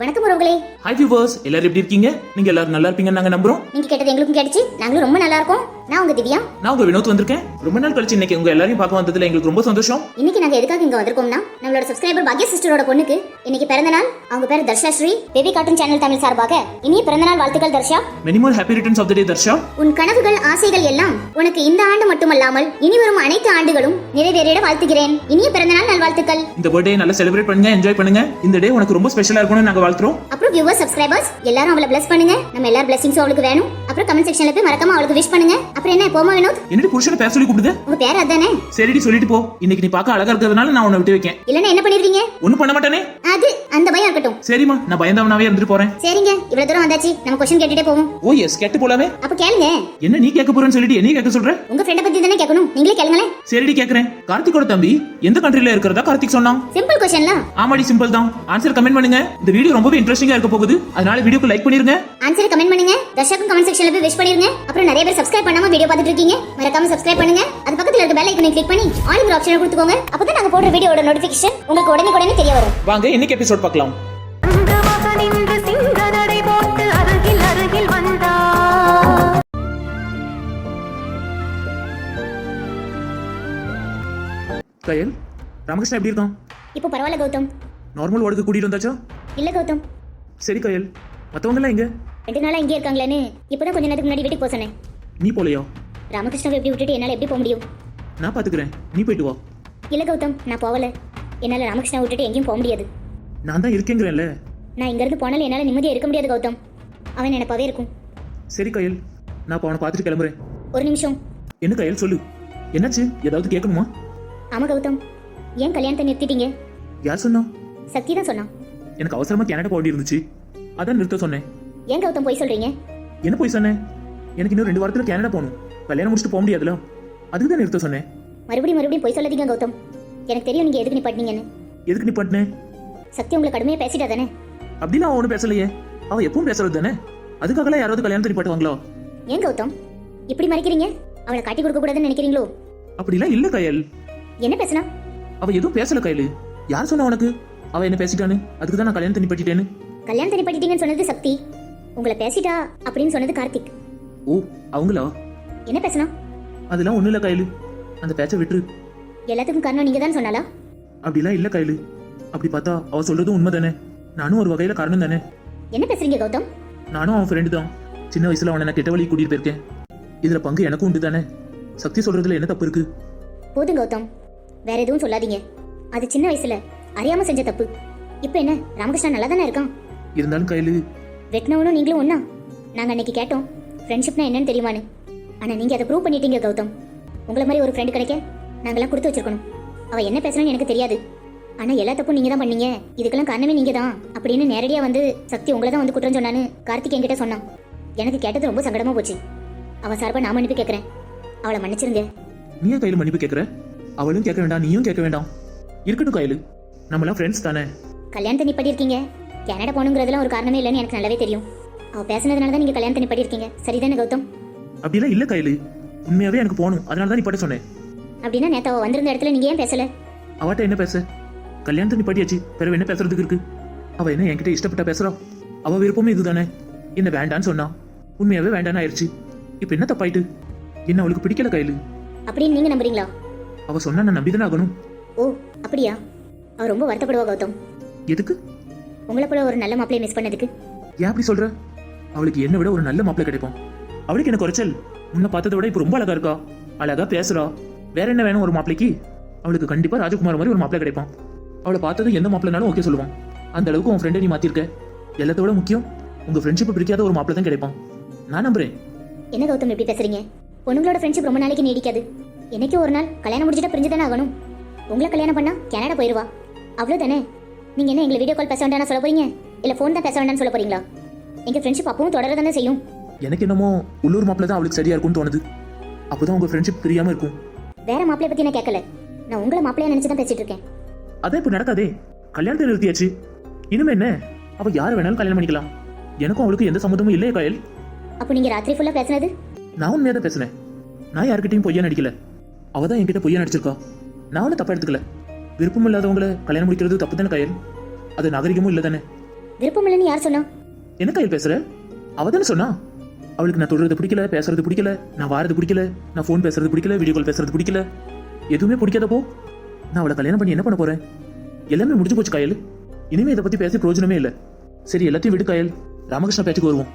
வணக்கம் உறவுகளே. Hi viewers எல்லாரும் எப்படி இருக்கீங்க? நீங்க எல்லாரும் நல்லா இருப்பீங்கன்னு நாங்க நம்புறோம். நீங்க கேட்டது எங்களுக்கும் கிடைச்சு நாங்களும் ரொம்ப நல்லா இருக்கோம். நான் உங்க திவ்யா. நான் உங்க வினோத் வந்திருக்கேன். ரொம்ப நாள் கழிச்சு இன்னைக்கு உங்க எல்லாரையும் பார்க்க வந்ததுல எங்களுக்கு ரொம்ப சந்தோஷம். இன்னைக்கு நாங்க எதுக்காக இங்க வந்திருக்கோம்னா நம்மளோட சப்ஸ்கிரைபர் பாக்ய சிஸ்டரோட பொண்ணுக்கு. இன்னைக்கு பிறந்த நாள். அவங்க பேர் Darsha Sri. Baby cartoon channel Tamil சார்பாக இனிய பிறந்த நாள் வாழ்த்துக்கள் Darsha. Many more happy returns of the day Darsha. உன் கனவுகள் ஆசைகள் எல்லாம் உனக்கு இந்த ஆண்டு மட்டுமல்லாமல் இனி வரும் அனைத்து ஆண்டுகளும் நிறைவேறிட வாழ்த்துகிறேன். இனிய பிறந்த நாள் நல்வாழ்த்துக்கள். இந்த பர்த்டே நல்லா செலிப்ரேட் பண்ணுங்க என்ஜாய் பண்ணுங்க. இந்த டே உனக்கு ரொம்ப ஸ்பெஷலா இருக்கணும்னு நாங்க வாழ்த்துறோம். அப்புறம் வியூவர் சப்ஸ்கிரைபர்ஸ் எல்லாரும் அவளை பிளஸ் பண்ணுங்க. நம்ம எல்லார் பிளஸிங்ஸும் அவளுக்கு வேணும். அப்புறம் கமெண்ட் செக்ஷன்ல போய் மறக்காம அவளுக்கு விஷ் பண்ணுங்க. அப்புறம் என்ன போமா வினோத்? என்னடி புருஷனை பேச சொல்லி கூப்பிடுது? உங்க பேர் அதானே? சரிடி சொல்லிட்டு போ. இன்னைக்கு நீ பார்க்க அழகா இருக்கிறதுனால நான் உன்னை விட்டு வைக்கேன். இல்லன்னா என்ன பண்ணிருக்கீங்க ஒண்ணும் பண்ண மாட்டானே. அது அந்த பயம் இருக்கட்டும். சரிம்மா நான் பயந்தவனாவே இருந்துட்டு போறேன். சரிங்க இவ்வளவு தூரம் வந்தாச்சு. நம்ம கொஸ்டின் கேட்டுட்டே போவோம். ஓ எஸ் கேட்டு போலாமே. அப்ப கேளுங்க. என்ன நீ கேட்க போறேன்னு சொல்லிட்டு என்னைய கேட்க சொல்ற? உங்க ஃப்ரெண்ட பத்தி தானே கேட்கணும். நீங்களே கேளுங்களேன். சரிடி கேக்குறேன் கார்த்திகோட தம்பி எந்த கண்ட்ரில இருக்கிறதா? கார்த்திக் சொன்னான். சிம்பிள் கொஸ்டின்லாம் ஆமாடி சிம்பிள் தான். ஆன்சர் கமெண்ட் பண்ணுங்க. இந்த வீடியோ ரொம்பவே இன்ட்ரெஸ்டிங்கா இருக்க போகுது. அதனால வீடியோக்கு லைக் பண்ணிருங்க. ஆன்சரை கமெண்ட் பண்ணுங்க. தர்ஷாக்கும் கமெண்ட் செக்ஷன்ல போய் விஷ் பண்ணிருங்க. அப்புறம் நிறைய பேர் சப்ஸ்கிரைப் பண்ணாம வீடியோ பார்த்துட்டு இருக்கீங்க. மறக்காம சப்ஸ்கிரைப் பண்ணுங்க. அது பக்கத்துல இருக்க பெல் ஐக்கனை கிளிக் பண்ணி ஆல் ஆப்ஷனை கொடுத்துக்கோங்க. அப்பதான் நாங்க போடுற வீடியோட நோட்டிபிகேஷன் உங்களுக்கு உடனே உடனே தெரிய வரும். வாங்க இன்னைக்கு எபிசோட் பார்க்கலாம். கயல் ராமகிருஷ்ணா எப்படி இருக்கான்? இப்போ பரவாயில்ல கௌதம். நார்மல் வார்டுக்கு கூட்டிட்டு வந்தாச்சா? இல்ல கௌதம். சரி கயல். மத்தவங்க எல்லாம் எங்க? ரெண்டு நாளா இங்கே இருக்காங்களேன்னு இப்பதான் கொஞ்ச நேரத்துக்கு முன்னாடி வீட்டுக்கு போக சொன்னேன். நீ போலையா? ராமகிருஷ்ணாவை எப்படி விட்டுட்டு என்னால எப்படி போக முடியும்? நான் பாத்துக்கிறேன். நீ போயிட்டு வா. இல்ல கௌதம் நான் போகல. என்னால ராமகிருஷ்ணா விட்டுட்டு எங்கேயும் போக முடியாது. நான் தான் இருக்கேங்கிறேன்ல. நான் இங்க இருந்து போனாலும் என்னால நிம்மதியா இருக்க முடியாது கௌதம். அவன் நினைப்பாவே இருக்கும். சரி கயல். நான் இப்போ அவனை பார்த்துட்டு கிளம்புறேன். ஒரு நிமிஷம். என்ன கயல் சொல்லு. என்னாச்சு? ஏதாவது கேட்கணுமா? ஆமா கௌதம். ஏன் கல்யாணத்தை நிறுத்திட்டீங்க? யார் சொன்னா? சக்தி தான் சொன்னான். எனக்கு அவசரமா கனடா போக இருந்துச்சு அதான் நிறுத்த சொன்னேன். ஏன் கௌதம் போய் சொல்றீங்க? என்ன போய் சொன்னேன்? எனக்கு இன்னும் ரெண்டு வாரத்துல கனடா போகணும். கல்யாணம் முடிச்சுட்டு போக முடியாதுல. அதுக்கு தான் நிறுத்த சொன்னேன். மறுபடியும் மறுபடியும் போய் சொல்லாதீங்க கௌதம். எனக்கு தெரியும் நீங்க எதுக்கு நிப்பாட்டினீங்கன்னு. எதுக்கு நீ பட்டினேன் சக்தி உங்களை கடுமையா பேசிட்டா தானே? அப்படின்னு அவன் ஒன்றும் பேசலையே. அவ எப்பவும் பேசுறது தானே? அதுக்காகலாம் யாராவது கல்யாணத்தை நிப்பாட்டுவாங்களோ? ஏன் கௌதம்? இப்படி மறைக்கிறீங்க? அவளை காட்டி கொடுக்க கூடாதுன்னு நினைக்கிறீங்களோ? அப்படிலாம் இல்ல கயல். என்ன பேசுனா? அவ எதுவும் பேசல கையில. யார் சொன்னா உனக்கு? அவ என்ன பேசிட்டான்னு அதுக்கு தான் நான் கல்யாணத்தை நிப்பாட்டிட்டேன்னு கல்யாணத்தை நிப்பாட்டிட்டீங்கன்னு சொன்னது சக்தி. உங்களை பேசிட்டா அப்படின்னு சொன்னது கார்த்திக். ஓ அவங்களா? என்ன பேசுனா அதெல்லாம் ஒண்ணும் இல்ல கையில அந்த பேச்சை விட்டுரு. எல்லாத்துக்கும் காரணம் நீங்க தான் சொன்னாலா? அப்படிலாம் இல்ல கையில அப்படி பார்த்தா அவ சொல்றதும் உண்மை தானே. நானும் ஒரு வகையில காரணம் தானே. என்ன பேசுறீங்க கௌதம்? நானும் அவன் ஃப்ரெண்டு தான். சின்ன வயசுல அவனை நான் கெட்ட வழி கூட்டிட்டு போயிருக்கேன். இதுல பங்கு எனக்கும் உண்டு தானே. சக்தி சொல்றதுல என்ன தப்பு இருக்கு? போதும் கௌதம். வேற எதுவும் சொல்லாதீங்க. அது சின்ன வயசுல. அறியாம செஞ்ச தப்பு. இப்போ என்ன? ராமகிருஷ்ணா நல்லா தானே இருக்கான்? இருந்தாலும் கையில. வெட்டினவனும் நீங்களும் ஒண்ணா? நாங்க அன்னைக்கு கேட்டோம் ஃப்ரெண்ட்ஷிப்னா என்னன்னு தெரியுமான்னு. ஆனா நீங்க அதை ப்ரூவ் பண்ணிட்டீங்க கௌதம். உங்களை மாதிரி ஒரு ஃப்ரெண்ட் கிடைக்க நாங்கெல்லாம் கொடுத்து வச்சிருக்கணும். அவ என்ன பேசுறான்னு எனக்கு தெரியாது. ஆனா எல்லா தப்பும் நீங்க தான் பண்ணீங்க. இதுக்கெல்லாம் காரணமே நீங்க தான் அப்படின்னு நேரடியா வந்து சக்தி உங்களை தான் வந்து குற்றம் சொன்னான்னு கார்த்திக் என்கிட்ட சொன்னான். எனக்கு கேட்டது ரொம்ப சங்கடமா போச்சு. அவ சார்பா நான் மன்னிப்பு கேட்கறேன் அவளை மன்னிச்சிருங்க. நீ ஏன் கையில மன்னிப்பு கேட்கற அவளும் கேட்க வேண்டாம் நீயும் கேட்க வேண்டாம். இருக்கட்டும் கையில. நம்மளாம் ஃப்ரெண்ட்ஸ் தானே? கல்யாணத்தை நிப்பாட்டி இருக்கீங்க கனடா போகணுங்கிறதுலாம் ஒரு காரணமே இல்லைன்னு எனக்கு நல்லாவே தெரியும். அவ பேசுனதுனால தான் நீங்க கல்யாணத்தை நிப்பாட்டி இருக்கீங்க சரிதானே கௌதம்? அப்படிலாம் இல்ல கையில உண்மையாவே எனக்கு போகணும். அதனால தான் நீ பட்ட சொன்னேன். அப்படின்னா நேத்து அவ வந்திருந்த இடத்துல நீங்க ஏன் பேசல? அவட்ட என்ன பேச? கல்யாணத்தை நிப்பாட்டியாச்சு. பிறகு என்ன பேசுறதுக்கு இருக்கு? அவ என்ன என்கிட்ட இஷ்டப்பட்ட பேசுறா? அவ விருப்பமே இதுதானே? என்ன வேண்டான்னு சொன்னா. உண்மையாவே வேண்டான்னு ஆயிடுச்சு இப்ப என்ன தப்பாயிட்டு? என்ன அவளுக்கு பிடிக்கல கையில அப்படின்னு நீங்க நம்புறீங்களா? அவ சொன்னா நான் நம்பிதானே ஆகணும். ஓ அப்படியா? அவ ரொம்ப வருத்தப்படுவா கௌதம். எதுக்கு? உங்களை போல ஒரு நல்ல மாப்பிளைய மிஸ் பண்ணதுக்கு. ஏன் அப்படி சொல்ற? அவளுக்கு என்ன விட ஒரு நல்ல மாப்பிள்ளை கிடைக்கும் அவளுக்கு என்ன குறைச்சல்? முன்ன பார்த்ததை விட இப்ப ரொம்ப அழகா இருக்கா? அழகா பேசுறா. வேற என்ன வேணும் ஒரு மாப்பிளைக்கு அவளுக்கு கண்டிப்பா ராஜகுமார் மாதிரி ஒரு மாப்பிள்ளை கிடைப்பான். அவளை பார்த்ததும் எந்த மாப்பிள்ளைனாலும் ஓகே சொல்லுவான். அந்த அளவுக்கு உன் ஃப்ரெண்டை நீ மாத்திருக்க. எல்லாத்த விட முக்கியம் உங்க ஃப்ரெண்ட்ஷிப் பிடிக்காத ஒரு மாப்பிள்ளை தான் கிடைப்பான். நான் நம்புறேன். என்ன கௌதம் எப்படி பேசுறீங்க? பொண்ணுங்களோட ஃப்ரெண்ட்ஷிப் ரொம்ப நாளைக்கு நீடிக்காது. என்னைக்கு ஒரு நாள் கல்யாணம் முடிச்சுட்டா பிரிஞ்சு தானே ஆகணும். உங்களை கல்யாணம் பண்ணா கனடா போயிருவா. அவ்வளவுதானே? நீங்க என்ன எங்களை வீடியோ கால் பேச வேண்டாம்னு சொல்ல போறீங்க? இல்ல ஃபோன் தான் பேச வேண்டாம்னு சொல்ல போறீங்களா? எங்க ஃப்ரெண்ட்ஷிப் அப்பவும் தொடர தானே செய்யும். எனக்கு என்னமோ உள்ளூர் மாப்பிள்ளை தான் அவளுக்கு சரியா இருக்கும்னு தோணுது. அப்போதான் உங்க ஃப்ரெண்ட்ஷிப் பிரியாம இருக்கும். வேற மாப்பிளைய பத்தி நான் கேட்கல? நான் உங்களை மாப்பிளையா நினைச்சு தான் பேசிட்டு இருக்கேன். அதான் இப்ப நடக்காதே. கல்யாணத்தை நிறுத்தியாச்சு. இனிமே என்ன? அவ யாரை வேணாலும் கல்யாணம் பண்ணிக்கலாம். எனக்கும் அவளுக்கு எந்த சம்மந்தமும் இல்லையே கயல். அப்போ நீங்க ராத்திரி ஃபுல்லா பேசுனது? நான் உண்மையா தான் பேசுனேன். நான் யார்கிட்டயும் பொய்யா நடிக்கல. அவ தான் என்கிட்ட பொய்யா நடிச்சிருக்கா. நான் ஒன்றும் தப்பா எடுத்துக்கல. விருப்பம் இல்லாதவங்கள கல்யாணம் முடிக்கிறது தப்பு தானே கயல்? அது நாகரிகமும் இல்லை தானே? விருப்பம் இல்லைன்னு யார் சொன்னா? என்ன கையில் பேசுற? அவ தானே சொன்னா? அவளுக்கு நான் தொடுறது பிடிக்கல பேசுறது பிடிக்கல நான் வாரது பிடிக்கல நான் ஃபோன் பேசுறது பிடிக்கல வீடியோ கால் பேசுறது பிடிக்கல. எதுவுமே பிடிக்காதப்போ நான் அவளை கல்யாணம் பண்ணி என்ன பண்ண போறேன்? எல்லாமே முடிஞ்சு போச்சு கயல். இனிமே இதை பத்தி பேசி பிரயோஜனமே இல்லை. சரி எல்லாத்தையும் விடு கயல். ராமகிருஷ்ணா பேச்சுக்கு வருவோம்.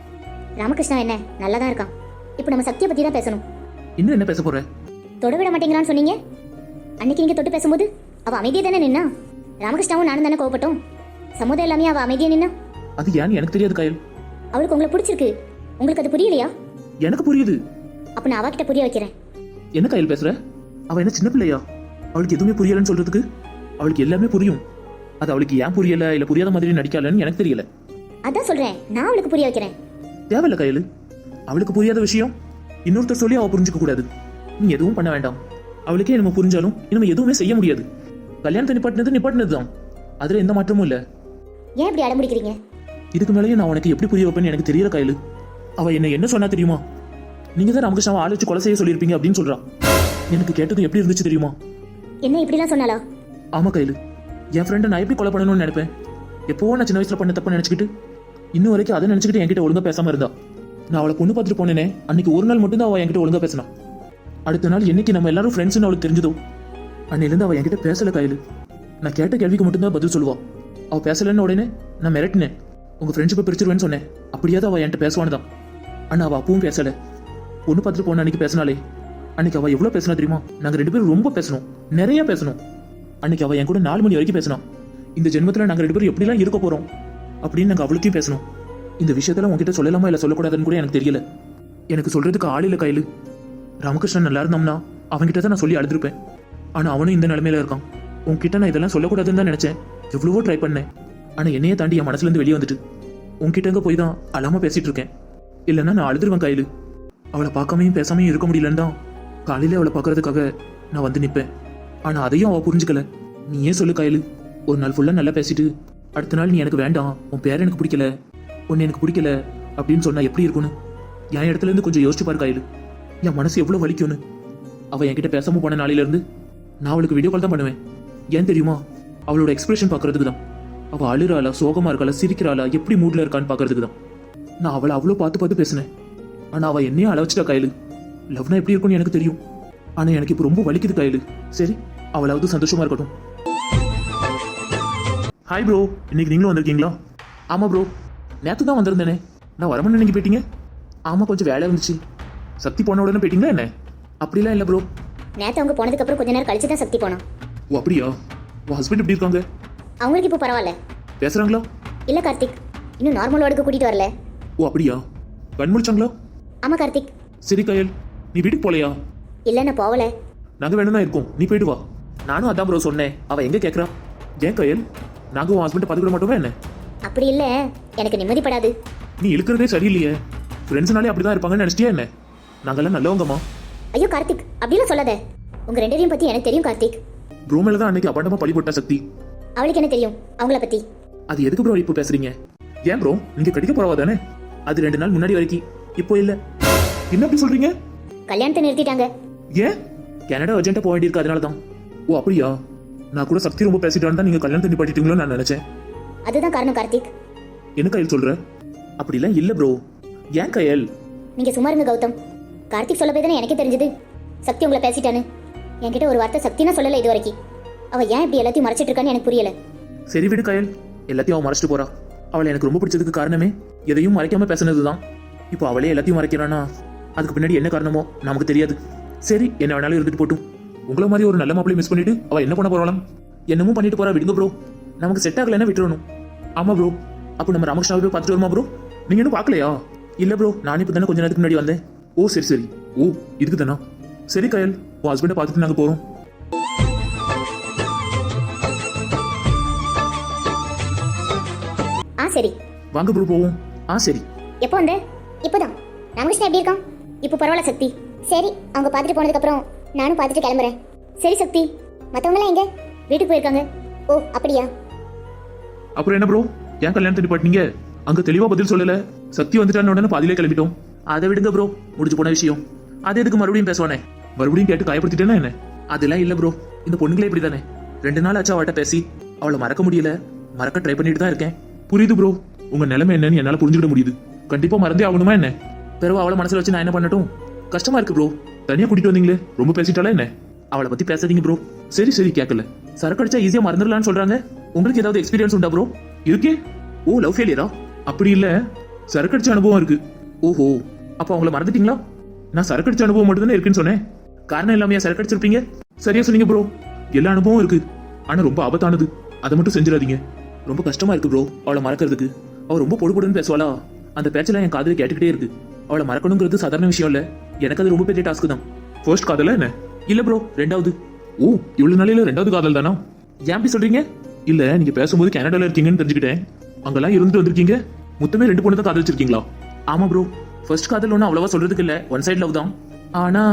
ராமகிருஷ்ணா என்ன? நல்லா தான் இருக்கான். இப்போ நம்ம சக்தியை பத்தி தான் பேசணும். இன்னும் என்ன பேச போற? தொட விட மாட்டேங்கிறான்னு சொன்னீங்க. அன்னைக்கு நீங்க தொட்டு பேசும்போது அவ அமைதியா தானே நின்னா? ராமகிருஷ்ணாவும் நானும் தானே கோவப்பட்டோம். சமுதாயம் எல்லாமே அவ அமைதியா நின்னா? அது ஏன்னு எனக்கு தெரியாது கயல். அவளுக்கு உங்களை பிடிச்சிருக்கு. உங்களுக்கு அது புரியலையா? எனக்கு புரியுது. அப்ப நான் அவகிட்ட புரிய வைக்கிறேன். என்ன கையில் பேசுற? அவ என்ன சின்ன பிள்ளையா? அவளுக்கு எதுவுமே புரியலன்னு சொல்றதுக்கு? அவளுக்கு எல்லாமே புரியும். அது அவளுக்கு ஏன் புரியல இல்ல புரியாத மாதிரி நடிக்கலன்னு எனக்கு தெரியல. அதான் சொல்றேன். நான் அவளுக்கு புரிய வைக்கிறேன். தேவையில்ல கையில். அவளுக்கு புரியாத விஷயம் இன்னொருத்தர் சொல்லி அவ புரிஞ்சுக்க கூடாது. நீ எதுவும் பண்ண வேண்டாம். அவளுக்கே நம்ம புரிஞ்சாலும் இனிமே எதுவுமே செய்ய முடியாது. கல்யாணத்தை நிப்பாட்டினது நிப்பாட்டினது தான் அதுல எந்த மாற்றமும் இல்ல. ஏன் இப்படி அடம்பிடிக்கிறீங்க? இதுக்கு மேலேயும் நான் உனக்கு எப்படி புரிய வைப்பேன்னு எனக்கு தெரியல கையில். அவ என்ன என்ன சொன்னா தெரியுமா? நீங்க தான் ராமகிருஷ்ணாவை ஆள் வச்சு கொலை செய்ய சொல்லியிருப்பீங்க அப்படின்னு சொல்றா. எனக்கு கேட்டது எப்படி இருந்துச்சு தெரியுமா? என்ன இப்படிலாம் சொன்னாலா ஆமா கையில். என் ஃப்ரெண்டை நான் எப்படி கொலை பண்ணணும்னு நினைப்பேன்? எப்போ நான் சின்ன வயசுல பண்ண தப்ப நினைச்சுக்கிட்டு இன்னும் வரைக்கும் அதை நினைச்சுக்கிட்டு என்கிட்ட ஒழுங்கா பேசாம இருந்தா. நான் அவளை பொண்ணு பார்த்துட்டு போனேனே அன்னைக்கு ஒரு நாள் மட்டும் தான் அவள் என்கிட்ட ஒழுங்கா பேசினா. அடுத்த நாள் என்னைக்கு நம்ம எல்லாரும் ஃப்ரெண்ட்ஸ்னு அவளுக்கு தெரிஞ்சதோ அன்னிலிருந்து அவள் என்கிட்ட பேசல கையில். நான் கேட்ட கேள்விக்கு மட்டும்தான் பதில் சொல்லுவான் அவள் பேசலன்னு உடனே நான் மிரட்டினேன். உங்க ஃப்ரெண்ட்ஷிப்பை பிரிச்சிருவேன்னு சொன்னேன். அப்படியாவது அவள் என்கிட்ட பேசுவான்னு தான். ஆனா அவள் அப்பவும் பேசல. பொண்ணு பார்த்துட்டு போன அன்னைக்கு பேசினாலே அன்னைக்கு அவள் எவ்வளோ பேசினா தெரியுமா? நாங்கள் ரெண்டு பேரும் ரொம்ப பேசணும். நிறைய பேசணும். அன்னைக்கு அவள் என் கூட நாலு மணி வரைக்கும் பேசினான் இந்த ஜென்மத்தில் நாங்கள் ரெண்டு பேரும் எப்படிலாம் இருக்க போறோம்? அப்படின்னு நாங்கள் அவளுக்கும் பேசணும். இந்த விஷயத்தெல்லாம் உங்ககிட்ட சொல்லலாமா இல்லை சொல்லக்கூடாதுன்னு கூட எனக்கு தெரியல. எனக்கு சொல்றதுக்கு ஆள் இல்லை கையில். ராமகிருஷ்ணன் நல்லா இருந்தோம்னா அவன்கிட்ட தான் நான் சொல்லி அழுதுருப்பேன். ஆனா அவனும் இந்த நிலைமையில இருக்கான். உன்கிட்ட நான் இதெல்லாம் சொல்லக்கூடாதுன்னு தான் நினைச்சேன். எவ்வளவோ ட்ரை பண்ணேன். ஆனா என்னையே தாண்டி என் மனசுல இருந்து வெளியே வந்துட்டு. உன்கிட்ட அங்க போய் தான் அழாம பேசிட்டு இருக்கேன். இல்லைன்னா நான் அழுதுருவேன் கையில். அவளை பார்க்காமையும் பேசாமையும் இருக்க முடியலன்னு தான். காலையில அவளை பார்க்கறதுக்காக நான் வந்து நிப்பேன். ஆனா அதையும் அவ புரிஞ்சுக்கல. நீ ஏன் சொல்லு கையில். ஒரு நாள் ஃபுல்லா நல்லா பேசிட்டு அடுத்த நாள் நீ எனக்கு வேண்டாம். உன் பேர் எனக்கு பிடிக்கல. உன்னை எனக்கு பிடிக்கல அப்படின்னு சொன்னா எப்படி இருக்கும்னு? என் இடத்துல இருந்து கொஞ்சம் யோசிச்சு பாரு கையில். என் மனசு எவ்வளவு வலிக்கும்னு. அவ என்கிட்ட பேசாம போன நாளையில இருந்து நான் அவளுக்கு வீடியோ கால் தான் பண்ணுவேன். ஏன் தெரியுமா? அவளோட எக்ஸ்பிரஷன் பார்க்கறதுக்கு தான். அவள் அழுறாளா சோகமா இருக்காளா சிரிக்கிறாளா எப்படி மூடில் இருக்கான்னு பார்க்கறதுக்கு தான். நான் அவளை அவ்வளோ பார்த்து பார்த்து பேசினேன். ஆனால் அவள் என்னையும் அளவச்சிட்டா கையில் லவ்னா எப்படி இருக்கும்னு எனக்கு தெரியும். ஆனால் எனக்கு இப்போ ரொம்ப வலிக்குது கையில் சரி அவளாவது சந்தோஷமா இருக்கட்டும். ஹாய் ப்ரோ இன்னைக்கு நீங்களும் வந்திருக்கீங்களா? ஆமாம் ப்ரோ நேற்று தான் வந்திருந்தேனே. நான் வரமன்னு நினைக்க போயிட்டீங்க? ஆமாம் கொஞ்சம் வேலை இருந்துச்சு. சக்தி போன உடனே போயிட்டீங்களா என்ன? அப்படிலாம் இல்லை ப்ரோ நேத்து அவங்க போனதுக்கு அப்புறம் கொஞ்ச நேரம் கழிச்சு தான் சக்தி போனான். ஓ அப்படியா? உன் ஹஸ்பண்ட் எப்படி இருக்காங்க? அவங்களுக்கு இப்போ பரவாயில்ல. பேசுறாங்களா? இல்ல கார்த்திக். இன்னும் நார்மல் வார்டுக்கு கூட்டிட்டு வரல. ஓ அப்படியா? கண் முடிச்சாங்களா? ஆமா கார்த்திக். சரி கயல். நீ வீட்டுக்கு போலையா? இல்ல நான் போகல நாங்க வேணும்னா இருக்கோம். நீ போயிட்டு வா. நானும் அதான் ப்ரோ சொன்னேன். அவ எங்க கேக்குறா? ஏன் கயல்? நாங்க உன் ஹஸ்பண்ட் பாத்துக்கிட மாட்டோமா என்ன? அப்படி இல்ல. எனக்கு நிம்மதிப்படாது. நீ இழுக்கிறதே சரியில்லையே. ஃப்ரெண்ட்ஸ்னாலே அப்படிதான் இருப்பாங்கன்னு நினைச்சிட்டியா என்ன? நாங்கெல்லாம் நல்லவங்கம்மா. ஐயோ கார்த்திக் அப்படிலாம் சொல்லாத. உங்க ரெண்டு பத்தி எனக்கு தெரியும் கார்த்திக். ப்ரோ மேல தான் அன்னைக்கு அபாண்டமா பழி போட்டா சக்தி. அவளுக்கு என்ன தெரியும்? அவங்கள பத்தி. அது எதுக்கு ப்ரோ இப்போ பேசுறீங்க? ஏன் ப்ரோ நீங்க கடிக்க போறவா தானே? அது ரெண்டு நாள் முன்னாடி வரைக்கும். இப்போ இல்ல. என்ன அப்படி சொல்றீங்க? கல்யாணத்தை நிறுத்திட்டாங்க. ஏன்? கனடா அர்ஜென்ட்டா போக வேண்டியிருக்கு அதனால தான் ஓ அப்படியா? நான் கூட சக்தி ரொம்ப பேசிட்டான்னு தான் நீங்க கல்யாணத்தை நிப்பாட்டிட்டீங்களோ நான் நினைச்சேன். அதுதான் காரணம் கார்த்திக். என்ன கையில் சொல்ற? அப்படிலாம் இல்ல ப்ரோ ஏன் கையல்? நீங்க சும்மா இருங்க கௌதம். கார்த்திக் சொல்ல போய் தானே எனக்கே தெரிஞ்சது. சக்தி உங்களை பேசிட்டானு என்கிட்ட ஒரு வார்த்தை சக்தினா சொல்லலை இது வரைக்கும் அவ ஏன் இப்படி எல்லாத்தையும் மறைச்சிட்டு இருக்கான்னு எனக்கு புரியல. சரி விடு கயல். எல்லாத்தையும் அவன் மறைச்சிட்டு போறா. அவளை எனக்கு ரொம்ப பிடிச்சதுக்கு காரணமே எதையும் மறைக்காம பேசுனதுதான். இப்போ அவளே எல்லாத்தையும் மறைக்கிறானா? அதுக்கு பின்னாடி என்ன காரணமோ நமக்கு தெரியாது. சரி என்ன வேணாலும் இருந்துட்டு போட்டும். உங்களை மாதிரி ஒரு நல்ல மாப்பிள்ளை மிஸ் பண்ணிட்டு அவள் என்ன பண்ண போறாளாம்? என்னமோ பண்ணிட்டு போறா விடுங்க ப்ரோ நமக்கு செட் ஆகலைன்னா விட்டுறணும். ஆமா ப்ரோ அப்போ நம்ம ராமகிருஷ்ணாவை போய் பார்த்துட்டு வருமா ப்ரோ நீங்க இன்னும் பார்க்கலையா? இல்ல ப்ரோ நான் இப்போ தானே கொஞ்ச நேரத்துக்கு முன்னாடி வந்தேன். ஓ சரி சரி. ஓ இதுக்கு தானா சரி கயல். உன் ஹஸ்பண்டை பார்த்துட்டு நாங்க போறோம். ஆ சரி. வாங்க ப்ரோ போவோம். ஆ சரி. எப்போ வந்த? இப்போதான். ராமகிருஷ்ணன் எப்படி இருக்கான்? இப்போ பரவாயில்ல சக்தி. சரி அவங்க பார்த்துட்டு போனதுக்கு அப்புறம் நானும் பார்த்துட்டு கிளம்புறேன். சரி சக்தி. மற்றவங்களாம் எங்க? வீட்டுக்கு போயிருக்காங்க. ஓ அப்படியா? அப்புறம் என்ன ப்ரோ ஏன் கல்யாணத்தை நிப்பாட்டினீங்க? அங்க தெளிவா பதில் சொல்லல. சக்தி வந்துட்டான்னு உடனே பாதியிலே கிளம்பிட்டோம். அதை விடுங்க ப்ரோ முடிஞ்சு போன விஷயம். அது எதுக்கு மறுபடியும் பேசுவானே? மறுபடியும் கேட்டு காயப்படுத்திட்டேன்னா என்ன? அதெல்லாம் இல்ல ப்ரோ இந்த பொண்ணுங்களே இப்படி தானே ரெண்டு நாள் ஆச்சு அவட்ட பேசி. அவளை மறக்க முடியல. மறக்க ட்ரை பண்ணிட்டு தான் இருக்கேன். புரியுது ப்ரோ உங்க நிலைமை என்னன்னு என்னால புரிஞ்சுக்கிட முடியுது. கண்டிப்பா மறந்தே ஆகணுமா என்ன? பிறகு அவளை மனசுல வச்சு நான் என்ன பண்ணட்டும்? கஷ்டமா இருக்கு ப்ரோ தனியா கூட்டிட்டு வந்தீங்களே? ரொம்ப பேசிட்டாலே என்ன? அவளை பத்தி பேசாதீங்க ப்ரோ சரி சரி கேட்கல சரக்கு அடிச்சா ஈஸியா மறந்துடலாம்னு சொல்றாங்க. உங்களுக்கு ஏதாவது எக்ஸ்பீரியன்ஸ் உண்டா ப்ரோ இருக்கே. ஓ லவ் ஃபெயிலியரா அப்படி இல்ல. சரக்கு அடிச்ச அனுபவம் இருக்கு. ஓஹோ. அப்போ அவங்கள மறந்துட்டீங்களா? நான் சரக்கு அடிச்ச அனுபவம் மட்டும் தானே இருக்குன்னு சொன்னேன். காரணம் இல்லாமையா சரக்கு அடிச்சிருப்பீங்க சரியா சொன்னீங்க ப்ரோ எல்லா அனுபவம் இருக்கு. ஆனா ரொம்ப ஆபத்தானது. அதை மட்டும் செஞ்சிடாதீங்க. ரொம்ப கஷ்டமா இருக்கு ப்ரோ அவளை மறக்கிறதுக்கு. அவ ரொம்ப பொடு பொடுன்னு பேசுவாளா? அந்த பேச்செல்லாம் என் காதுல கேட்டுக்கிட்டே இருக்கு. அவளை மறக்கணுங்கிறது சாதாரண விஷயம் இல்ல. எனக்கு அது ரொம்ப பெரிய டாஸ்க் தான். ஃபர்ஸ்ட் காதலா என்ன? இல்ல ப்ரோ ரெண்டாவது. ஓ இவ்வளவு நாளையில ரெண்டாவது காதல் தானா? ஏன் அப்படி சொல்றீங்க? இல்ல நீங்க பேசும்போது கனடால இருக்கீங்கன்னு தெரிஞ்சுக்கிட்டேன். அங்கெல்லாம் இருந்துட்டு வந்திருக்கீங்க. மொத்தமே ரெண்டு பொண்ணு தான் காதலிச்சிருக்கீங்களா? ஆமா ப்ரோ ஃபர்ஸ்ட் காதல் ஒன்றும் அவ்வளவா சொல்றதுக்கு இல்ல ஒன் சைடு லவ் தான். ஆனா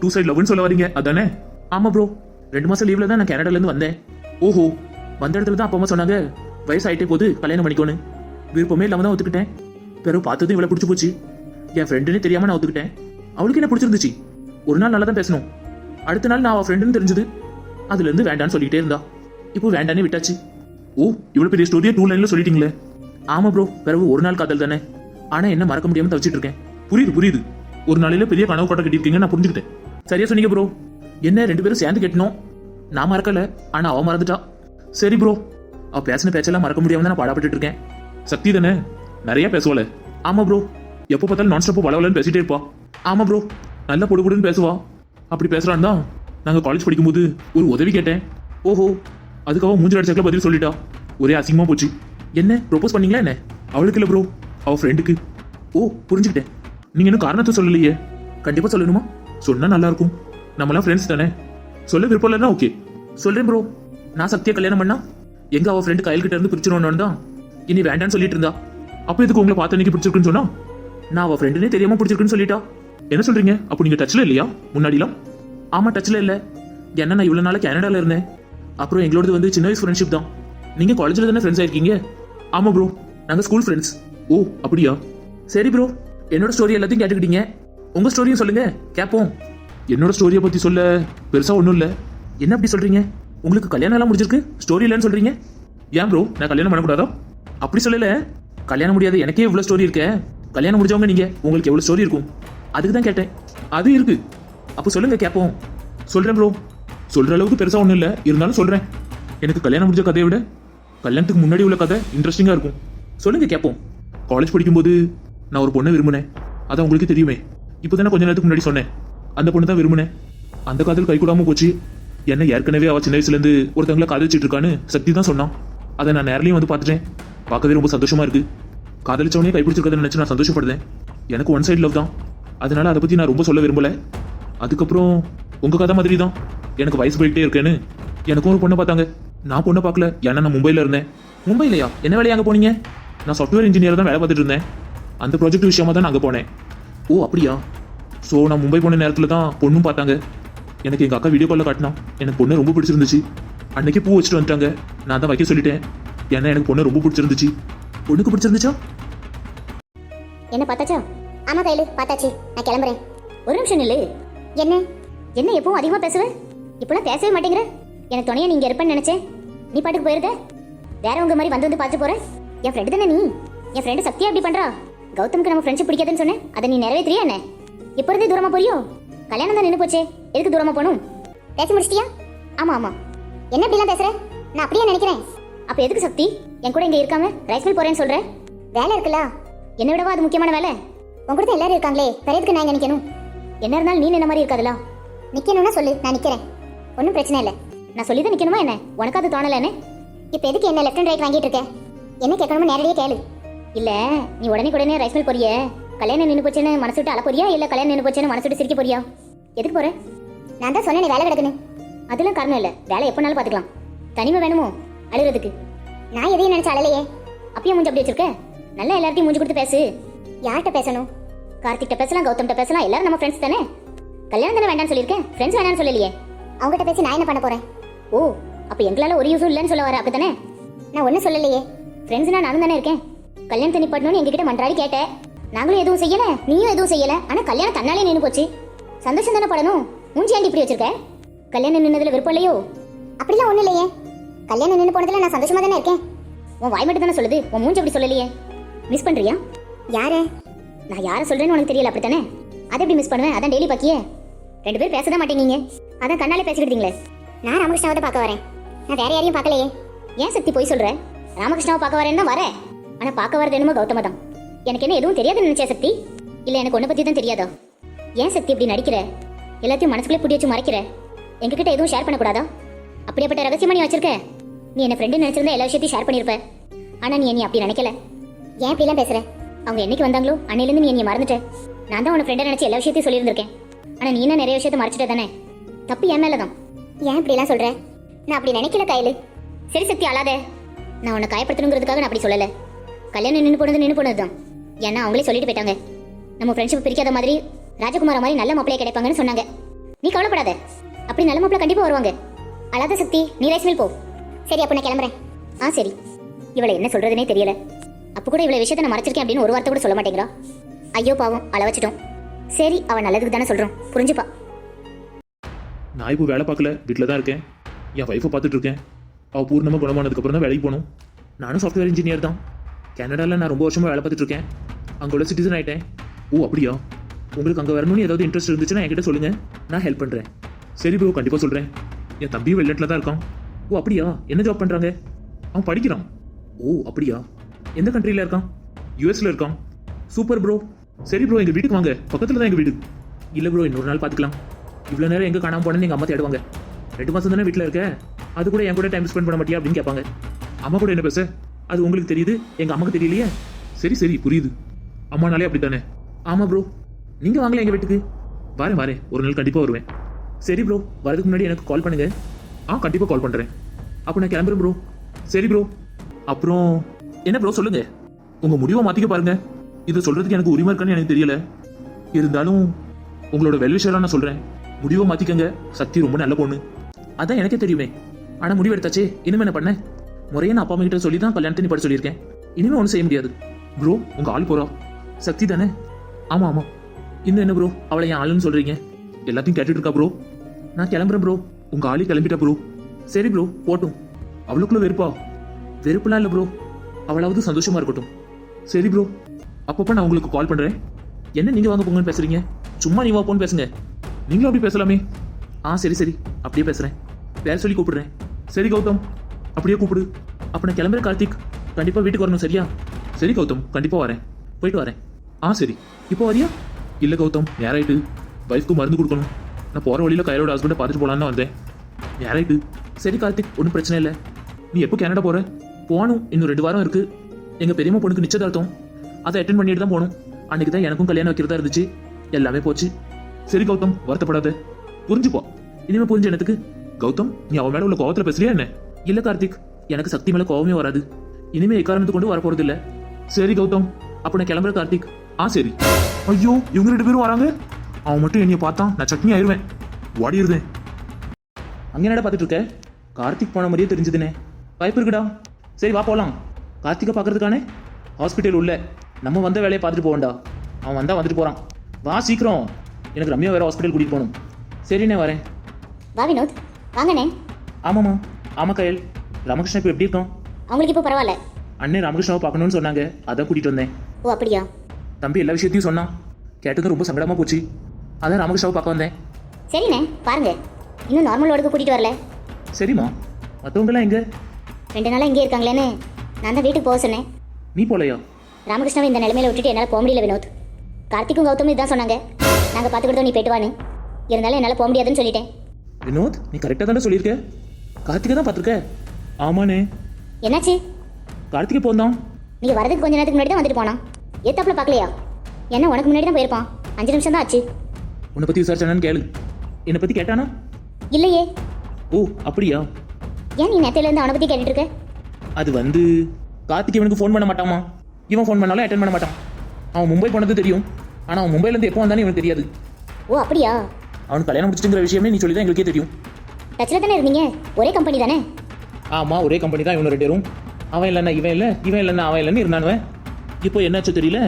டூ சைடு லவ்னு சொல்ல வரீங்க. அதானே? ஆமா ப்ரோ ரெண்டு மாசம் லீவ்ல தான் நான் கனடால இருந்து வந்தேன். ஓஹோ. வந்த இடத்துல தான் அப்பா அம்மா சொன்னாங்க வயசு ஆயிட்டே போது கல்யாணம் பண்ணிக்கோன்னு. விருப்பமே இல்லாம தான் ஒத்துக்கிட்டேன். பிறகு பார்த்ததும் இவ்வளவு பிடிச்சி போச்சு. என் ஃப்ரெண்டுன்னு தெரியாம நான் ஒத்துக்கிட்டேன். அவளுக்கு என்ன பிடிச்சிருந்துச்சு? ஒரு நாள் நல்லா தான் பேசணும். அடுத்த நாள் நான் அவ ஃப்ரெண்டுன்னு தெரிஞ்சது. அதுல இருந்து வேண்டான்னு சொல்லிட்டே இருந்தா. இப்போ வேண்டானே விட்டாச்சு. ஓ இவ்வளவு பெரிய ஸ்டோரியை டூ லைன்ல சொல்லிட்டீங்களே. ஆமா ப்ரோ பிறகு ஒரு நாள் காதல் தானே. ஆனா என்ன மறக்க முடியாம தவிச்சிட்டு இருக்கேன். புரியுது புரியுது. ஒரு நாளையில பெரிய கனவு கோட்டை கட்டியிருக்கீங்க நான் புரிஞ்சுக்கிட்டேன். சரியா சொன்னீங்க ப்ரோ என்ன ரெண்டு பேரும் சேர்ந்து கட்டணும் நான் மறக்கல ஆனா அவ மறந்துட்டா. சரி ப்ரோ அவ பேசின பேச்செல்லாம் மறக்க முடியாம தான் நான் பாடப்பட்டு இருக்கேன். சக்தி தானே? நிறைய பேசுவாள். ஆமா ப்ரோ எப்போ பார்த்தாலும் நான் ஸ்டாப் வளவலன்னு பேசிட்டே இருப்பா. ஆமா ப்ரோ நல்லா பொடு பேசுவா. அப்படி பேசுறான் தான் நாங்க காலேஜ் படிக்கும்போது ஒரு உதவி கேட்டேன். ஓஹோ. அதுக்காக மூஞ்சி அடிச்சக்கல பதில் சொல்லிட்டா. ஒரே அசிங்கமா போச்சு. என்ன ப்ரொபோஸ் பண்ணீங்களா என்ன? அவளுக்கு இல்ல ப்ரோ அவ ஃப்ரெண்டுக்கு ஓ புரிஞ்சுக்கிட்டேன். நீங்க இன்னும் காரணத்தை சொல்லலையே. கண்டிப்பா சொல்லணுமா? சொன்னா நல்லா இருக்கும் நம்மளாம் ஃப்ரெண்ட்ஸ் தானே. சொல்ல விருப்பம் இல்லைன்னா ஓகே சொல்றேன் ப்ரோ நான் சக்தியை கல்யாணம் பண்ணா? எங்க அவ ஃப்ரெண்டு கையில் கிட்ட இருந்து பிரிச்சிடணும்னு தான்? இனி வேண்டான்னு சொல்லிட்டு இருந்தா? அப்போ எதுக்கு உங்களை பார்த்து அன்னைக்கு பிடிச்சிருக்குன்னு சொன்னா? நான் அவ ஃப்ரெண்டுனே தெரியாம பிடிச்சிருக்குன்னு சொல்லிட்டா? என்ன சொல்றீங்க? அப்போ நீங்க டச்ல இல்லையா? முன்னாடிலாம்? ஆமா டச்ல இல்ல. என்ன நான் இவ்வளவு நாள் கனடால இருந்தேன். அப்புறம் எங்களோடது வந்து சின்ன வயசு ஃப்ரெண்ட்ஷிப் தான். நீங்க காலேஜ்ல தானே ஃப்ரெண்ட்ஸ் ஆயிருக்கீங்க? ஆமா ப்ரோ நாங்க ஸ்கூல் ஃப்ரெண்ட்ஸ் ஓ அப்படியா? சரி ப்ரோ என்னோட ஸ்டோரி எல்லாத்தையும் கேட்டுக்கிட்டீங்க. உங்க ஸ்டோரியும் சொல்லுங்க கேட்போம் என்னோட ஸ்டோரியை பத்தி சொல்ல பெருசா ஒன்றும் இல்ல. என்ன அப்படி சொல்றீங்க? உங்களுக்கு கல்யாணம் எல்லாம் முடிஞ்சிருக்கு? ஸ்டோரி இல்லைன்னு சொல்றீங்க? ஏன் ப்ரோ நான் கல்யாணம் பண்ணக்கூடாதா? அப்படி சொல்லல. கல்யாணம் முடியாது எனக்கே இவ்வளவு ஸ்டோரி இருக்கே. கல்யாணம் முடிஞ்சவங்க நீங்க உங்களுக்கு எவ்வளவு ஸ்டோரி இருக்கும்? அதுக்கு தான் கேட்டேன். அது இருக்கு. அப்போ சொல்லுங்க கேட்போம் சொல்றேன் ப்ரோ சொல்ற அளவுக்கு பெருசா ஒன்றும் இல்லை. இருந்தாலும் சொல்றேன். எனக்கு கல்யாணம் முடிஞ்ச கதையை விட கல்யாணத்துக்கு முன்னாடி உள்ள கதை இன்ட்ரெஸ்டிங்கா இருக்கும். சொல்லுங்க கேட்போம் காலேஜ் படிக்கும்போது நான் ஒரு பொண்ணை விரும்பினேன். அதான் உங்களுக்கு தெரியுமே. இப்போ தானே கொஞ்ச நேரத்துக்கு முன்னாடி சொன்னேன். அந்த பொண்ணு தான் விரும்பினேன். அந்த காதல் கை போச்சு. என்ன ஏற்கனவே அவள் சின்ன வயசுலேருந்து ஒருத்தங்களை காதலிச்சிட்டு இருக்கான்னு சக்தி தான் சொன்னான். அதை நான் நேரிலையும் வந்து பார்த்துட்டேன். பார்க்கவே ரொம்ப சந்தோஷமா இருக்கு. காதலிச்சவனே கைப்பிடிச்சிருக்கதை நினச்சி நான் சந்தோஷப்படுறேன். எனக்கு ஒன் சைடு லவ் தான். அதனால அதை பற்றி நான் ரொம்ப சொல்ல விரும்பல. அதுக்கப்புறம் உங்கள் கதை மாதிரி தான் எனக்கு வயசு போயிட்டே இருக்கேன்னு எனக்கும் ஒரு பொண்ணை பார்த்தாங்க. நான் பொண்ணை பார்க்கல. ஏன்னா நான் மும்பையில் இருந்தேன். மும்பையிலையா? என்ன வேலையாக அங்கே போனீங்க? நான் சாஃப்ட்வேர் இன்ஜினியர் தான் வேலை பார்த்துட்டு இருந்தேன். அந்த ப்ராஜெக்ட் விஷயமா தான் நான் அங்கே போனேன். ஓ அப்படியா? ஸோ நான் மும்பை போன நேரத்தில் தான் பொண்ணும் பார்த்தாங்க. எனக்கு எங்கள் அக்கா வீடியோ காலில் காட்டினா. எனக்கு பொண்ணு ரொம்ப பிடிச்சிருந்துச்சு. அன்னைக்கு பூ வச்சுட்டு வந்துட்டாங்க. நான் தான் வைக்க சொல்லிட்டேன். ஏன்னா எனக்கு பொண்ணு ரொம்ப பிடிச்சிருந்துச்சு. பொண்ணுக்கு பிடிச்சிருந்துச்சா? என்ன பார்த்தாச்சா? ஆமா கையில பார்த்தாச்சு. நான் கிளம்புறேன். ஒரு நிமிஷம் இல்லை என்ன? என்ன எப்பவும் அதிகமா பேசுவ? இப்பெல்லாம் பேசவே மாட்டேங்கிற. எனக்கு துணையா நீங்க இருப்பேன்னு நினைச்சேன். நீ பாட்டுக்கு போயிருக்க வேற உங்க மாதிரி வந்து வந்து பார்த்து போறேன் என் ஃப்ரெண்டு தானே நீ? என் ஃப்ரெண்டு சக்தியா எப்படி பண்றா? கௌதம்க்கு நம்ம ஃப்ரெண்ட்ஷிப் பிடிக்காதுன்னு சொன்னேன். அதை நீ நிறைவேற்றியா என்ன? இப்போ இருந்தே தூரமா போறியோ? கல்யாணம் தான் நின்று போச்சே. எதுக்கு தூரமா போகணும்? பேசி முடிச்சிட்டியா? ஆமா ஆமா. என்ன இப்படிலாம் பேசுற? நான் அப்படியே நினைக்கிறேன். அப்ப எதுக்கு சக்தி? என் கூட இங்க இருக்காம ரைஸ் மில் போறேன்னு சொல்ற? வேலை இருக்குல்ல? என்ன விடவா அது முக்கியமான வேலை? உங்ககிட்ட எல்லாரும் இருக்காங்களே. வேற எதுக்கு நான் இங்க நிக்கணும்? என்ன இருந்தாலும் நீ என்ன மாதிரி இருக்காதுல நிக்கணும்னா சொல்லு. நான் நிக்கிறேன். ஒன்றும் பிரச்சனை இல்லை. நான் சொல்லி தான் நிக்கணுமா என்ன? உனக்கு அது தோணல என்ன இப்போ எதுக்கு என்ன லெஃப்ட் அண்ட் ரைட் வாங்கிட்டு இருக்கேன் என்ன கேட்கணுமோ நேரடியாக கேளு. இல்ல நீ உடனே உடனே ரைஸ் மில் போறிய? கல்யாணம் நின்று போச்சுன்னு மனசு விட்டு அழ போறியா இல்ல கல்யாணம் நின்று போச்சுன்னு மனசு விட்டு சிரிக்க போறியா? எதுக்கு போற? நான் தான் சொன்னேன் வேலை கிடக்குன்னு. அதெல்லாம் காரணம் இல்ல. வேலை எப்போனாலும் பாத்துக்கலாம் தனிமை வேணுமோ? அழுகிறதுக்கு. நான் எதையும் நினைச்ச அழலையே. அப்பயும் மூஞ்சி அப்படி வச்சிருக்க? நல்லா எல்லார்ட்டையும் மூஞ்சி கொடுத்து பேசு. யார்கிட்ட பேசணும்? கார்த்திக்கிட்ட பேசலாம் கௌதம்கிட்ட பேசலாம். எல்லாரும் நம்ம ஃப்ரெண்ட்ஸ் தானே? கல்யாணம் தானே வேண்டாம்னு சொல்லியிருக்கேன்? ஃப்ரெண்ட்ஸ் வேண்டாம்னு சொல்லலையே. அவங்ககிட்ட பேசி நான் என்ன பண்ண போறேன்? ஓ அப்ப எங்களால ஒரு யூஸும் இல்லைன்னு சொல்ல வர அப்படித்தானே? நான் ஒன்றும் சொல்லலையே. ஃப்ரெண்ட்ஸ்னா நானும் தானே இருக்கேன். கல்யாணத்தை நிப்பாட்டணும்னு எங்ககிட்ட மன்றாடி கேட்டேன் நாங்களும் எதுவும் செய்யல நீயும் எதுவும் செய்யல. ஆனா கல்யாணம் தன்னாலே நின்று போச்சு. சந்தோஷம் தானே படணும். மூஞ்சி ஆண்டி இப்படி வச்சிருக்க? கல்யாணம் நின்னதுல விருப்பம் இல்லையோ? அப்படிலாம் ஒண்ணு இல்லையே. கல்யாணம் நின்று போனதுல நான் சந்தோஷமா தானே இருக்கேன். உன் வாய் மட்டும் தானே சொல்லுது. உன் மூஞ்சி அப்படி சொல்லலையே. மிஸ் பண்றியா? யாரு? நான் யாரை சொல்றேன்னு உனக்கு தெரியல அப்படித்தானே? அதை எப்படி மிஸ் பண்ணுவேன்? அதான் டெய்லி பாக்கியே. ரெண்டு பேரும் பேச தான் மாட்டேங்கீங்க. அதான் கண்ணாலே பேசிக்கிட்டீங்களே நான் ராமகிருஷ்ணாவை தான் பார்க்க வரேன். நான் வேற யாரையும் பார்க்கலையே. ஏன் சக்தி போய் சொல்கிறேன் ராமகிருஷ்ணாவை பார்க்க வரேன்னா வரேன். ஆனா பார்க்க வரது என்னமோ கௌதம தான் எனக்கு என்ன எதுவும் தெரியாது நினைச்சே சக்தி? இல்லை எனக்கு ஒன்றை பத்தி தான் தெரியாதா? ஏன் சக்தி இப்படி நடிக்கிற? எல்லாத்தையும் மனசுக்குள்ளே பிடி வச்சு மறைக்கிற? எங்ககிட்ட எதுவும் ஷேர் பண்ணக்கூடாதா? அப்படியாப்பட்ட ரகசியமா நீ வச்சிருக்க? நீ என்ன ஃப்ரெண்டு நினைச்சிருந்தா எல்லா விஷயத்தையும் ஷேர் பண்ணியிருப்ப ஆனா நீ என்னை அப்படி நினைக்கல. ஏன் இப்படிலாம் பேசுற? அவங்க என்னைக்கு வந்தாங்களோ அன்னையிலேருந்து நீ என்னை மறந்துட்ட. நான் தான் உன ஃப்ரெண்டை நினச்சி எல்லா விஷயத்தையும் சொல்லியிருந்திருக்கேன். ஆனா நீ என்ன நிறைய விஷயத்த மறைச்சிட்ட தானே? தப்பு என் மேலே தான் ஏன் இப்படிலாம் சொல்ற? நான் அப்படி நினைக்கல கையில். சரி சக்தி அழாத. நான் உன்னை காயப்படுத்தணுங்கிறதுக்காக நான் அப்படி சொல்லலை. கல்யாணம் நின்று போனது நின்று போனது தான் ஏன்னா அவங்களே சொல்லிட்டு போயிட்டாங்க. நம்ம ஃப்ரெண்ட்ஷிப் பிரிக்காத மாதிரி ராஜகுமார மாதிரி நல்ல மாப்பிளைய கிடைப்பாங்கன்னு சொன்னாங்க. நீ கவலைப்படாத. அப்படி நல்ல மாப்பிள கண்டிப்பா வருவாங்க. அழாத சக்தி நீ ரைஸ் மில் போ. சரி அப்ப நான் கிளம்புறேன். ஆ சரி. இவளை என்ன சொல்றதுனே தெரியல. அப்போ கூட இவ்வளவு விஷயத்தை நான் மறைச்சிருக்கேன் அப்படின்னு ஒரு வார்த்தை கூட சொல்ல மாட்டேங்கிறா. ஐயோ பாவம். அள வச்சிட்டோம். சரி அவன் நல்லதுக்கு தானே சொல்றோம். புரிஞ்சுப்பா. நான் இப்போ வேலை பார்க்கல. வீட்டில் தான் இருக்கேன். என் ஒய்ஃபை பார்த்துட்டு இருக்கேன். அவள் பூர்ணமாக குணமானதுக்கப்புறம் தான் வேலைக்கு போகணும். நானும் சாஃப்ட்வேர் இன்ஜினியர் தான். கனடாவில் நான் ரொம்ப வருஷமாக வேலை பார்த்துட்டு இருக்கேன். அங்கே உள்ள சிட்டிசன் ஆகிட்டேன் ஓ அப்படியா? உங்களுக்கு அங்கே வரணும்னு ஏதாவது இன்ட்ரெஸ்ட் இருந்துச்சுன்னா என்கிட்ட சொல்லுங்கள் நான் ஹெல்ப் பண்ணுறேன் சரி ப்ரோ கண்டிப்பாக சொல்கிறேன் என் தம்பியும் வெளிநாட்டில் தான் இருக்கான். ஓ அப்படியா? என்ன ஜாப் பண்ணுறாங்க அவன் படிக்கிறான். ஓ அப்படியா? எந்த கண்ட்ரியில் இருக்கான்? யூஎஸில் இருக்கான். சூப்பர் ப்ரோ சரி ப்ரோ எங்கள் வீட்டுக்கு வாங்க. பக்கத்தில் தான் எங்கள் வீடு. இல்லை ப்ரோ இன்னொரு நாள் பார்த்துக்கலாம். இவ்வளோ நேரம் எங்கே காணாமல் போனேன்னு எங்கள் அம்மா தேடுவாங்க. ரெண்டு மாதம் தானே வீட்டில் இருக்க? அது கூட என் கூட டைம் ஸ்பெண்ட் பண்ண மாட்டியா அப்படின்னு கேட்பாங்க. அம்மா கூட என்ன பேச? அது உங்களுக்கு தெரியுது? எங்கள் அம்மாக்கு தெரியலையே? சரி சரி புரியுது. அம்மானாலே அப்படி தானே ஆமாம் ப்ரோ நீங்கள் வாங்கல எங்கள் வீட்டுக்கு? வரேன் வரேன். ஒரு நாள் கண்டிப்பாக வருவேன். சரி ப்ரோ வரதுக்கு முன்னாடி எனக்கு கால் பண்ணுங்க. ஆ கண்டிப்பாக கால் பண்ணுறேன் அப்போ நான் கிளம்புறேன் ப்ரோ சரி ப்ரோ அப்புறம் என்ன ப்ரோ சொல்லுங்க. உங்கள் முடிவை மாற்றிக்க பாருங்க. இது சொல்கிறதுக்கு எனக்கு உரிமை இருக்கான்னு எனக்கு தெரியல. இருந்தாலும் உங்களோட வெல்விஷராக நான் சொல்கிறேன் முடிவை மாற்றிக்கங்க சக்தி ரொம்ப நல்ல பொண்ணு. அதான் எனக்கே தெரியுமே. ஆனால் முடிவு எடுத்தாச்சே இனிமே என்ன பண்ண? முறையே நான் அப்பா அம்மா கிட்ட சொல்லி தான் கல்யாணத்தை நீ படிச்சு சொல்லியிருக்கேன். இனிமே ஒன்றும் செய்ய முடியாது. ப்ரோ உங்கள் ஆள் போகிறா சக்தி தானே? ஆமாம் ஆமாம் இன்னும் என்ன ப்ரோ? அவளை என் ஆளுன்னு சொல்கிறீங்க எல்லாத்தையும் கேட்டுட்டு இருக்கா ப்ரோ? நான் கிளம்புறேன் ப்ரோ. உங்கள் ஆளி கிளம்பிட்டா ப்ரோ. சரி ப்ரோ போட்டும். அவளுக்குள்ள வெறுப்பா? வெறுப்புலாம் இல்லை ப்ரோ. அவளாவது சந்தோஷமா இருக்கட்டும். சரி ப்ரோ அப்பப்போ நான் உங்களுக்கு கால் பண்ணுறேன் என்ன நீங்கள் வாங்க போங்கன்னு பேசுறீங்க? சும்மா நீ வா போன்னு பேசுங்க. நீங்களும் அப்படி பேசலாமே. ஆ சரி சரி. அப்படியே பேசுகிறேன் பேர் சொல்லி கூப்பிடுறேன். சரி கௌதம். அப்படியே கூப்பிடு. அப்போ நான் கிளம்புற கார்த்திக் கண்டிப்பாக வீட்டுக்கு வரணும் சரியா? சரி கௌதம். கண்டிப்பாக வரேன். போயிட்டு வரேன். ஆ சரி. இப்போ வரியா? இல்லை கௌதம். நேராயிட்டு வைஃப்க்கு மருந்து கொடுக்கணும். நான் போகிற வழியில் கையோட ஹஸ்பண்டை பார்த்துட்டு போகலான்னு வந்தேன். நேராயிட்டு சரி கார்த்திக் ஒன்றும் பிரச்சனை இல்லை. நீ எப்போ கனடா போகிற போகணும். இன்னும் ரெண்டு வாரம் இருக்குது எங்கள் பெரியம்மா பொண்ணுக்கு நிச்சயதார்த்தம். அதை அட்டன் பண்ணிட்டு தான் போகணும். அன்னைக்கு தான் எனக்கும் கல்யாணம் வைக்கிறதா இருந்துச்சு. எல்லாமே போச்சு. சரி கௌதம். வருத்தப்படாத. புரிஞ்சுப்போ இனிமேல் புரிஞ்ச எனக்கு கௌதம் நீ அவன் மேல உள்ள கோவத்துல பேசுறியா என்ன? இல்ல கார்த்திக். எனக்கு சக்தி மேல கோவமே வராது. இனிமே எக்காரணத்து கொண்டு வரப்போறது இல்ல சரி கௌதம். அப்ப நான் கிளம்புற கார்த்திக். ஆ சரி. ஐயோ இவங்க ரெண்டு பேரும் வராங்க? அவன் மட்டும் என்னைய பார்த்தான் நான் சட்னி ஆயிடுவேன் ஓடிடுவேன் அங்க என்னடா பார்த்துட்டு இருக்க? கார்த்திக் போன மாதிரியே தெரிஞ்சதுனே. வாய்ப்பு இருக்குடா. சரி வா போலாம். கார்த்திகை பார்க்கறதுக்கானே? ஹாஸ்பிட்டல் உள்ள. நம்ம வந்த வேலையை பார்த்துட்டு போவேன்டா அவன் வந்தா வந்துட்டு போறான். வா சீக்கிரம். எனக்கு ரம்யா வேற ஹாஸ்பிட்டல் கூட்டிட்டு போகணும். சரிண்ணே வரேன். வா வினோத். வாங்கண்ணே. ஆமாம்மா. ஆமா கயல் ராமகிருஷ்ணா இப்போ எப்படி இருக்கான்? அவங்களுக்கு இப்போ பரவாயில்ல. அண்ணே ராமகிருஷ்ணாவை பார்க்கணும்னு சொன்னாங்க. அதான் கூட்டிட்டு வந்தேன். ஓ அப்படியா? தம்பி எல்லா விஷயத்தையும் சொன்னான். கேட்டது ரொம்ப சங்கடமா போச்சு. அதான் ராமகிருஷ்ணாவை பார்க்க வந்தேன். சரிண்ணே பாருங்க. இன்னும் நார்மல் வார்டுக்கு கூட்டிட்டு வரல. சரிம்மா. மற்றவங்களாம் எங்க? ரெண்டு நாளா இங்கே இருக்காங்களேன்னு நான் தான் வீட்டுக்கு போக சொன்னேன். நீ போலையா? ராமகிருஷ்ணாவை இந்த நிலைமையில விட்டுட்டு என்னால் போக முடியல வினோத். கார்த்திக்கும் கௌதமும் இதுதான் சொன்னாங்க. நாங்கள் பார்த்துக்கிட்டோம் நீ போயிட்டு வான்னு. இருந்தாலும் என்னால் போக முடியாதுன்னு சொல்லிட்டேன். வினோத் நீ கரெக்டாக தானே சொல்லியிருக்க. கார்த்திகை தான் பார்த்துருக்க. ஆமாண்ணே. என்னாச்சு? கார்த்திகை போந்தான். நீங்கள் வரதுக்கு கொஞ்ச நேரத்துக்கு முன்னாடி தான் வந்துட்டு போனான். ஏத்தாப்புல பார்க்கலையா? என்ன உனக்கு முன்னாடி தான் போயிருப்பான். அஞ்சு நிமிஷம் தான் ஆச்சு. உன்னை பற்றி விசாரிச்சானு கேளு. என்னை பற்றி கேட்டானா? இல்லையே. ஓ அப்படியா? ஏன் நீ நேரத்திலேருந்து அவனை பற்றி கேட்டுட்டு இருக்க? அது வந்து கார்த்திக் இவனுக்கு ஃபோன் பண்ண மாட்டாமா? இவன் ஃபோன் பண்ணாலும் அட்டன் பண்ண மாட்டான். அவன் மும்பை போனது தெரியும். ஆனால் அவன் மும்பைலேருந்து எப்போ வந்தானே இவனுக்கு தெரியாது. ஓ அப்படியா? அவனுக்கு கல்யாணம் முடிச்சிட்டுங்கிற விஷயமே நீ சொல்லி தான் எங்களுக்கே தெரியும். டச்சில் தானே இருந்தீங்க ஒரே கம்பெனி தானே? ஆமாம் ஒரே கம்பெனி தான் இவனு ரெண்டு பேரும். அவன் இல்லைன்னா இவன் இல்லை இவன் இல்லைன்னா அவன் இல்லைன்னு இருந்தானுவன் இப்போ என்னாச்சோ தெரியல?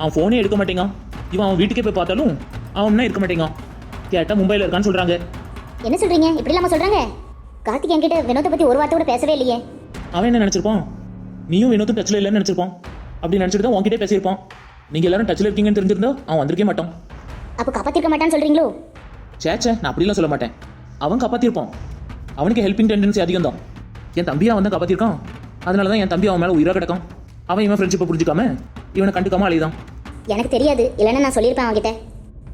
அவன் ஃபோனே எடுக்க மாட்டேங்கான். இவன் அவன் வீட்டுக்கே போய் பார்த்தாலும் அவன் இருக்க மாட்டேங்கான். கேட்டால் மும்பையில் இருக்கான்னு சொல்கிறாங்க என்ன சொல்கிறீங்க இப்படி இல்லாமல் சொல்கிறாங்க கார்த்திக் என்கிட்ட வினோத்தை பற்றி ஒரு வார்த்தை கூட பேசவே இல்லையே. அவன் என்ன நினச்சிருப்பான்? நீயும் வினோத்தும் டச்சில் இல்லைன்னு நினச்சிருப்பான். அப்படி நினச்சிட்டு தான் உன்கிட்டே பேசியிருப்பான். நீங்கள் எல்லாரும் டச்சில் இருக்கீங்கன்னு தெரிஞ்சிருந்தா அவன் வந்திருக்கே மாட்டான். அப்போ காப்பாத்திருக்க மாட்டான்னு சொல்றீங்களோ? சேச்சே நான் அப்படிலாம் சொல்ல மாட்டேன். அவன் காப்பாற்றிருப்பான் அவனுக்கு ஹெல்பிங் டெண்டன்சி அதிகம் தான். என் தம்பியை அவன் தான் காப்பாற்றிருக்கான் அதனால தான் என் தம்பி அவன் மேலே உயிராக கிடக்கான். அவன் இவன் ஃப்ரெண்ட்ஷிப்பை புரிஞ்சுக்காம இவனை கண்டுக்காம அழிதான். எனக்கு தெரியாது. இல்லைன்னா நான் சொல்லியிருப்பேன் அவன்கிட்ட.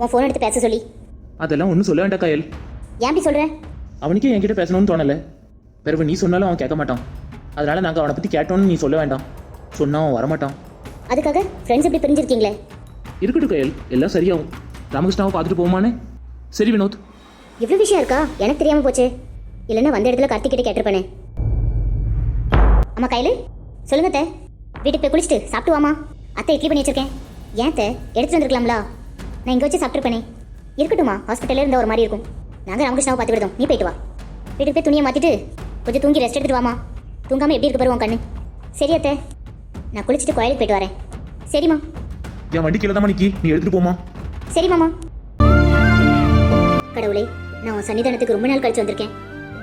உன் ஃபோன் எடுத்து பேச சொல்லி. அதெல்லாம் ஒன்றும் சொல்ல வேண்டாம் கையல். ஏன் அப்படி சொல்ற? அவனுக்கே என்கிட்ட பேசணும்னு தோணலை. பிறகு நீ சொன்னாலும் அவன் கேட்க மாட்டான். அதனால நாங்கள் அவனை பற்றி கேட்டோன்னு நீ சொல்ல வேண்டாம். சொன்னா அவன் வரமாட்டான். அதுக்காக ஃப்ரெண்ட்ஸ் இப்படி பிரிஞ்சிருக்கீங்களே? இருக்கட்டும் கையல். எல்லாம் சரியாகும். ராமகிருஷ்ணாவை பார்த்துட்டு போமானே சரி வினோத். இவ்வளோ விஷயம் இருக்கா? எனக்கு தெரியாம போச்சு. இல்லைன்னா வந்த இடத்துல கார்த்திக் கிட்ட கேட்டிருப்பேனே. அம்மா கையில். சொல்லுங்க அத்தை. வீட்டுக்கு போய் குளிச்சுட்டு சாப்பிட்டு வாமா அத்தை இட்லி பண்ணி வச்சிருக்கேன். ஏன் அத்தை? எடுத்துட்டு வந்திருக்கலாம்ல? நான் இங்கே வச்சு சாப்பிட்டுருப்பேனே. இருக்கட்டுமா ஹாஸ்பிட்டலில் இருந்தால் ஒரு மாதிரி இருக்கும். நாங்கள் ராமகிருஷ்ணாவை பார்த்து விடுதோம் நீ போயிட்டு வா. வீட்டுக்கு போய் துணியை மாற்றிட்டு கொஞ்சம் தூங்கி ரெஸ்ட் எடுத்துட்டு வாமா தூங்காமல் எப்படி இருக்கு பாரு உன் கண்ணு? சரி அத்தை. நான் குளிச்சுட்டு கோயிலுக்கு போயிட்டு வரேன். சரிம்மா. என் வண்டி கீழே தான் நீ எடுத்துட்டு போமா சரி மாமா கடவுளே நான் உன் சன்னிதானத்துக்கு ரொம்ப நாள் கழிச்சு வந்திருக்கேன்.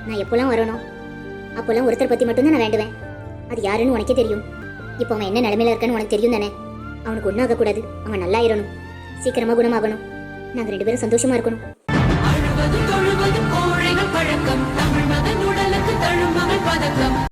நான் எப்போல்லாம் வரணும்? அப்போல்லாம் ஒருத்தர் பற்றி மட்டும்தான் நான் வேண்டுவேன். அது யாருன்னு உனக்கே தெரியும். இப்போ அவன் என்ன நிலமையில இருக்கான்னு உனக்கு தெரியும் தானே? அவனுக்கு ஒன்றும் ஆகக்கூடாது. அவன் நல்லா ஆயிரணும் சீக்கிரமாக குணமாகணும். நாங்கள் ரெண்டு பேரும் சந்தோஷமா இருக்கணும். பழக்கம். தமிழ் மகன் உடலுக்கு பதக்கம்.